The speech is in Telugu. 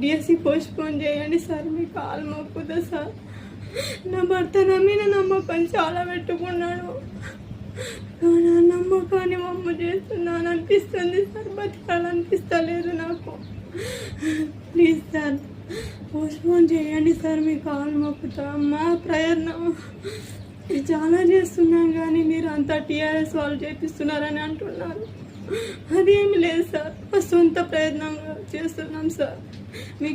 డిఎస్సి పోస్ట్పోన్ చేయండి సార్ మీ కాలు మొక్కుదా సార్. నా భర్త నమ్మిన మీద నమ్మకం చాలా పెట్టుకున్నాడు. కానీ ఆ నమ్మకాన్ని మమ్మ చేస్తున్నాను అనిపిస్తుంది సార్ బతకాలనిపిస్తలేదు నాకు. ప్లీజ్ సార్ పోస్ట్పోన్ చేయండి సార్ మీ కాలు మొక్కుతా మా ప్రయత్నం. చాలా చేస్తున్నాం కానీ మీరు అంతా టీఆర్ఎస్ వాళ్ళు చేపిస్తున్నారని అంటున్నారు. అదేమి లేదు సార్. సొంత ప్రయత్నంగా చేస్తున్నాం సార్. మీకు